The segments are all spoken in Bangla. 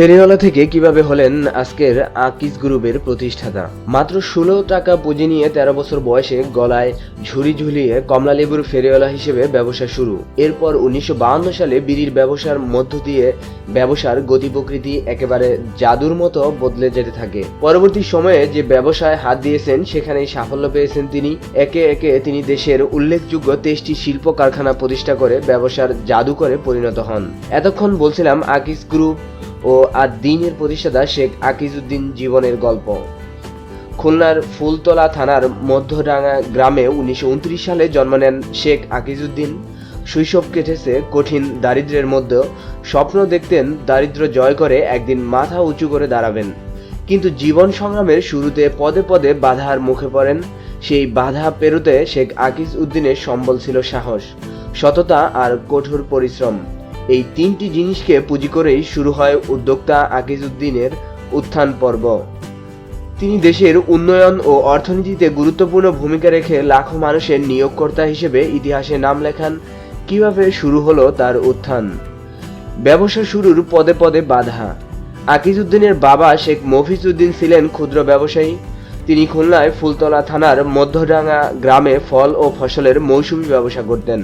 ফেরিওয়ালা থেকে কীভাবে হলেন আজকের আকিস গ্রুপের প্রতিষ্ঠাতা? মাত্র ষোলো টাকা পুঁজি নিয়ে তেরো বছর বয়সে গলায় ঝুড়ি ঝুলিয়ে কমলালেবুর ফেরিওয়ালা হিসেবে ব্যবসা শুরু। এরপর উনিশশো সালে বিড়ির ব্যবসার মধ্য দিয়ে ব্যবসার গতি প্রকৃতি একেবারে জাদুর মতো বদলে যেতে থাকে। পরবর্তী সময়ে যে ব্যবসায় হাত দিয়েছেন, সেখানেই সাফল্য পেয়েছেন তিনি। একে একে তিনি দেশের উল্লেখযোগ্য তেইশটি শিল্প কারখানা প্রতিষ্ঠা করে ব্যবসার জাদুকরে পরিণত হন। এতক্ষণ বলছিলাম আকিস গ্রুপ ও আর দিনের প্রতিষ্ঠাতা শেখ আকিজউদ্দিন জীবনের গল্প। খুলনার ফুলতলা থানার মধ্যডাঙ্গা গ্রামে উনিশশো উনত্রিশ সালে জন্ম নেন শেখ আকিজউদ্দিন। শৈশব কেটেছে কঠিন দারিদ্র্যের মধ্যে স্বপ্ন দেখতেন দারিদ্র্য জয় করে একদিন মাথা উঁচু করে দাঁড়াবেন। কিন্তু জীবন সংগ্রামের শুরুতে পদে পদে বাধার মুখে পড়েন। সেই বাধা পেরোতে শেখ আকিজ উদ্দিনের সম্বল ছিল সাহস, সততা আর কঠোর পরিশ্রম। এই তিনটি জিনিসকে পুঁজি করেই শুরু হয় উদ্যোক্তা আকিজ উদ্দিনের উত্থান পর্ব। তিনি দেশের উন্নয়ন ও অর্থনীতিতে গুরুত্বপূর্ণ ভূমিকা রেখে লাখো মানুষের নিয়োগকর্তা হিসেবে ইতিহাসে নাম লেখান। কীভাবে শুরু হলো তার উত্থান? ব্যবসা শুরুর পদে পদে বাধা। আকিজউদ্দিনের বাবা শেখ মফিজ উদ্দিন ছিলেন ক্ষুদ্র ব্যবসায়ী। তিনি খুলনায় ফুলতলা থানার মধ্যডাঙ্গা গ্রামে ফল ও ফসলের মৌসুমি ব্যবসা করতেন।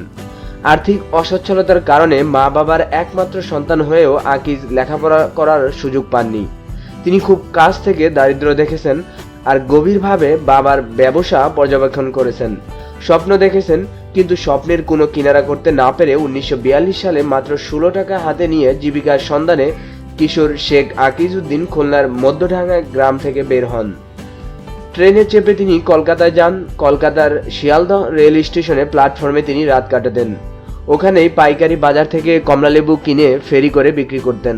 আর্থিক অসচ্ছলতার কারণে মা বাবার একমাত্র সন্তান হয়েও আকিজ লেখাপড়া করার সুযোগ পাননি। তিনি খুব কাছ থেকে দারিদ্র্য দেখেছেন আর গভীরভাবে বাবার ব্যবসা পর্যবেক্ষণ করেছেন। স্বপ্ন দেখেছেন, কিন্তু স্বপ্নের কোনো কিনারা করতে না পেরে উনিশশো বিয়াল্লিশ সালে মাত্র ষোলো টাকা হাতে নিয়ে জীবিকার সন্ধানে কিশোর শেখ আকিজউদ্দিন খুলনার মধ্যঢাঙ্গা গ্রাম থেকে বের হন। ট্রেনে চেপে তিনি কলকাতায় যান। কলকাতার শিয়ালদহ রেল স্টেশনে প্ল্যাটফর্মে তিনি রাত কাটাতেন। ওখানেই পাইকারি বাজার থেকে কমলালেবু কিনে ফেরি করে বিক্রি করতেন।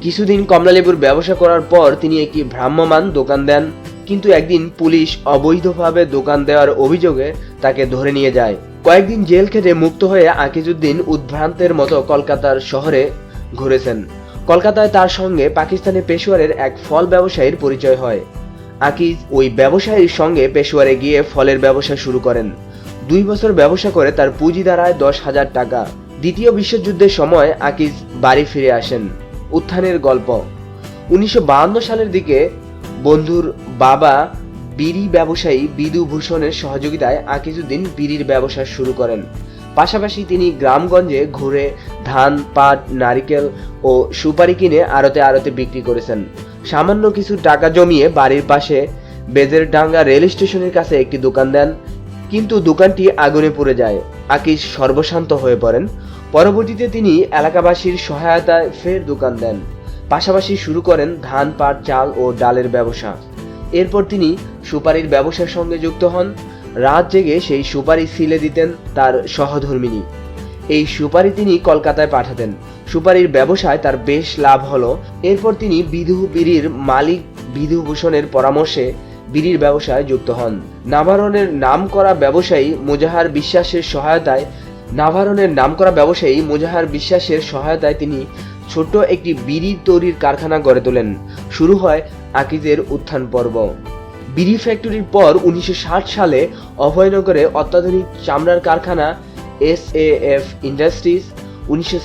কিছুদিন কমলালেবুর ব্যবসা করার পর তিনি একটি ভ্রাম্যমান দোকান দেন, কিন্তু একদিন পুলিশ অবৈধভাবে দোকান দেওয়ার অভিযোগে তাকে ধরে নিয়ে যায়। কয়েকদিন জেল খেটে মুক্ত হয়ে আকিজউদ্দিন উদ্ভ্রান্তের মতো কলকাতার শহরে ঘুরেছেন। কলকাতায় তার সঙ্গে পাকিস্তানের পেশোয়ারের এক ফল ব্যবসায়ীর পরিচয় হয়। আকিজ ওই ব্যবসায়ীর সঙ্গে পেশোয়ারে গিয়ে ফলের ব্যবসা শুরু করেন। দুই বছর ব্যবসা করে তার পুঁজি দাঁড়ায় দশ হাজার টাকা। দ্বিতীয় বিশ্বযুদ্ধের সময় আকিজ বাড়ি ফিরে আসেন। উত্থানের গল্প। উনিশশো সালের দিকে বন্ধুর বাবা বিড়ি ব্যবসায়ী বিদু ভূষণের সহযোগিতায় আকিজউদ্দিন বিড়ির ব্যবসা শুরু করেন। পাশাপাশি তিনি গ্রামগঞ্জে ঘুরে ধান, পাট, নারিকেল ও সুপারি কিনে আড়তে আড়তে বিক্রি করেছেন। সামান্য কিছু টাকা জমিয়ে বাড়ির পাশে বেজেরডাঙ্গা রেল স্টেশনের কাছে একটি দোকান দেন। কিন্তু দোকানটি আগুনে পুড়ে যায়। আকিজ সর্বশান্ত হয়ে পড়েন। পরবর্তীতে তিনি এলাকাবাসীর সহায়তায় ফের দোকান দেন। পাশাপাশি শুরু করেন ধান, পাট, চাল ও ডালের ব্যবসা। এরপর তিনি সুপারির ব্যবসার সঙ্গে যুক্ত হন। রাত জেগে সেই সুপারি সিলে দিতেন তার সহধর্মিনী। এই সুপারি তিনি কলকাতায় পাঠাতেন। সুপারির ব্যবসায় তার বেশ লাভ হলো। এরপর তিনি বিধু বিড়ির মালিক বিধুভূষণের পরামর্শে বিড়ির ব্যবসায় যুক্ত হন। নাভারণের নাম করা ব্যবসায়ী মুজাহার বিশ্বাসের সহায়তায় নাভারণের নামকরা ব্যবসায়ী মুজাহার বিশ্বাসের সহায়তায় তিনি ছোট্ট একটি বিড়ি তৈরির কারখানা গড়ে তোলেন। শুরু হয় আকিজের উত্থান পর্ব। বিড়ি ফ্যাক্টরির পর উনিশশো ষাট সালে অভয়নগরে অত্যাধুনিক চামড়ার কারখানা এস এ এফ ইন্ডাস্ট্রিজ উনিশশো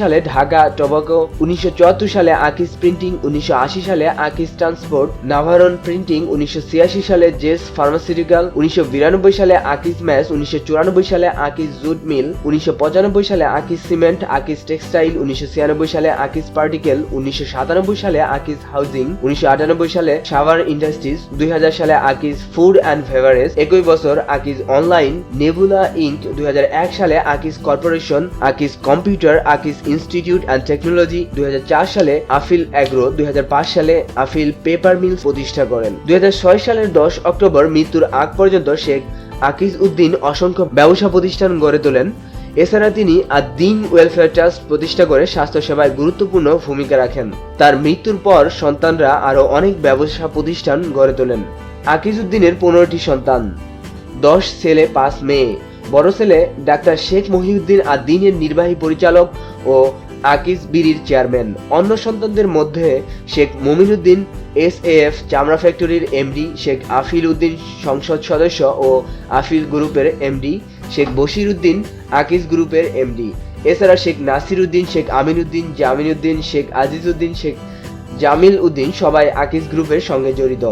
সালে ঢাকা টবাকো উনিশশো চুয়াত্তর সালে আকিজ প্রিন্টিং, উনিশশো আশি সালে আকিজ ট্রান্সপোর্ট, নাভারন প্রিন্টিং, উনিশশো ছিয়াশি সালে জেস ফার্মাসিউটিক্যাল, উনিশশো বিরানব্বই সালে আকিজ ম্যাস উনিশশো সালে আকিজ জুট মিল, উনিশশো পঁচানব্বই সালে আকিজ সিমেন্ট আকিজ টেক্সটাইল, উনিশশো ছিয়ানব্বই সালে আকিজ পার্টিকেল, উনিশশো সাতানব্বই সালে আকিজ হাউজিং, উনিশশো আটানব্বই সালে সাভার ইন্ডাস্ট্রিজ, দুই হাজার সালে আকিজ ফুড অ্যান্ড ফেভারেজ একই বছর আকিজ অনলাইন নেবুলা ইঙ্ক, দুই হাজার এক সালে Akij corporation Akij computer Akij institute and technology দুই সালে আফিল অ্যাগ্রো, দুই সালে আফিল পেপার মিলস প্রতিষ্ঠা করেন। দুই সালের দশ অক্টোবর মৃত্যুর আগ পর্যন্ত শেখ আকিজ উদ্দিন অসংখ্য ব্যবসা প্রতিষ্ঠান গড়ে তোলেন। এছাড়া তিনি আদিন ওয়েলফেয়ার ট্রাস্ট প্রতিষ্ঠা করে স্বাস্থ্যসেবায় গুরুত্বপূর্ণ ভূমিকা রাখেন। তার মৃত্যুর পর সন্তানরা আরও অনেক ব্যবসা প্রতিষ্ঠান গড়ে তোলেন। আকিজউদ্দিনের পনেরোটি সন্তান, দশ ছেলে, পাঁচ মেয়ে। বড় ছেলে ডাক্তার শেখ মহিউদ্দিন আদিনের নির্বাহী পরিচালক ও আকিজ বিড়ির চেয়ারম্যান। অন্য সন্তানদের মধ্যে শেখ মমিনুদ্দিন এস এফ চামড়া ফ্যাক্টরির এমডি শেখ আফিল উদ্দিন সংসদ সদস্য ও আফিল গ্রুপের এমডি শেখ বশির উদ্দিন, আকিজ গ্রুপের এমডি। এছাড়া শেখ নাসির উদ্দিন, শেখ আমিন উদ্দিন জামিন উদ্দিন, শেখ আজিজ উদ্দিন, শেখ জামিল উদ্দিন সবাই আকিজ গ্রুপের সঙ্গে জড়িত।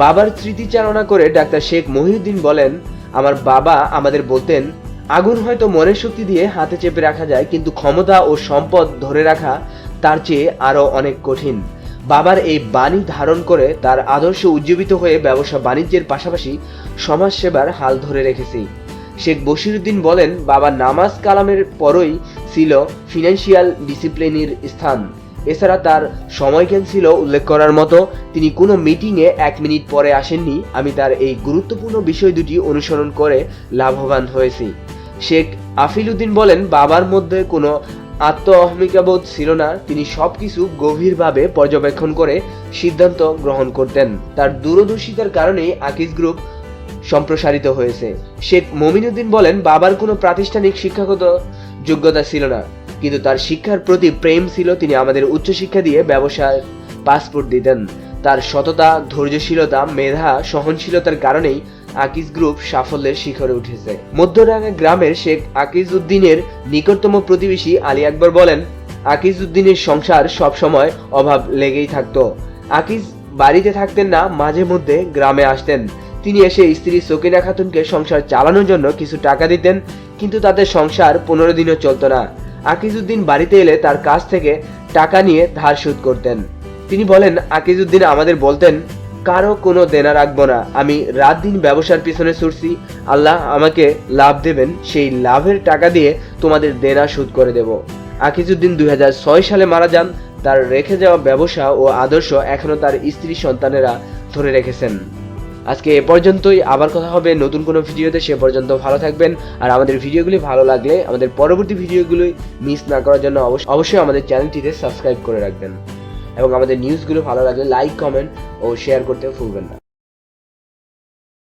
বাবার স্মৃতিচারণা করে ডাক্তার শেখ মহিউদ্দিন বলেন আমার বাবা আমাদের বলতেন, আগুন হয়তো মনের শক্তি দিয়ে হাতে চেপে রাখা যায়, কিন্তু ক্ষমতা ও সম্পদ ধরে রাখা তার চেয়ে আরও অনেক কঠিন। বাবার এই বাণী ধারণ করে তার আদর্শ উজ্জীবিত হয়ে ব্যবসা বাণিজ্যের পাশাপাশি সমাজসেবার হাল ধরে রেখেছি। শেখ বশিরুদ্দিন বলেন, বাবা নামাজ কালামের পরই ছিল ফিনান্সিয়াল ডিসিপ্লিনের স্থান। এছাড়া তার সময়জ্ঞান ছিল উল্লেখ করার মতো। তিনি কোনো মিটিংয়ে এক মিনিট পরে আসেননি। আমি তার এই গুরুত্বপূর্ণ বিষয় দুটি অনুসরণ করে লাভবান হয়েছি। শেখ আফিলউদ্দিন বলেন, বাবার মধ্যে কোনো আত্ম অহমিকাবোধ ছিল না। তিনি সবকিছু গভীরভাবে পর্যবেক্ষণ করে সিদ্ধান্ত গ্রহণ করতেন। তার দূরদর্শিতার কারণেই আকিজ গ্রুপ সম্প্রসারিত হয়েছে। শেখ মমিনুদ্দিন বলেন, বাবার কোনো প্রাতিষ্ঠানিক শিক্ষাগত যোগ্যতা ছিল না। কিন্তু তার শিক্ষার প্রতি প্রেম ছিল, তিনি আমাদের উচ্চশিক্ষা দিয়ে ব্যবসায় পাসপোর্ট দিতেন। তার সততা, ধৈর্যশীলতা, মেধা, সহনশীলতার কারণেই আকিজ গ্রুপ সাফল্যের শিখরে উঠেছে। মধ্যডাঙ্গা গ্রামের শেখ আকিজ উদ্দিনের নিকটতম প্রতিবেশী আলী আকবর বলেন, আকিজ উদ্দিনের সংসার সবসময় অভাব লেগেই থাকতো। আকিজ বাড়িতে থাকতেন না, মাঝে মধ্যে গ্রামে আসতেন। তিনি এসে স্ত্রী সকিনা খাতুনকে সংসার চালানোর জন্য কিছু টাকা দিতেন, কিন্তু তাদের সংসার পনেরো দিনও চলতো না। আকিজউদ্দিন বাড়িতে এলে তার কাছ থেকে টাকা নিয়ে ধার শোধ করতেন। তিনি বলেন আকিজউদ্দিন আমাদের বলতেন, কারও কোনো দেনা রাখব না, আমি রাত দিন ব্যবসার পিছনে ছুটছি, আল্লাহ আমাকে লাভ দেবেন, সেই লাভের টাকা দিয়ে তোমাদের দেনা শোধ করে দেব। আকিজউদ্দিন দুই সালে মারা যান, তার রেখে যাওয়া ব্যবসা ও আদর্শ এখনও তার স্ত্রী সন্তানেরা ধরে রেখেছেন। আজকে এ পর্যন্তই। আবার কথা হবে নতুন কোনো ভিডিওতে, সে পর্যন্ত ভালো থাকবেন। আর আমাদের ভিডিওগুলি ভালো লাগলে আমাদের পরবর্তী ভিডিওগুলি মিস না করার জন্য অবশ্য- অবশ্যই আমাদের চ্যানেলটিতে সাবস্ক্রাইব করে রাখবেন। এবং আমাদের নিউজগুলো ভালো লাগলে লাইক কমেন্ট ও শেয়ার করতে ভুলবেন না।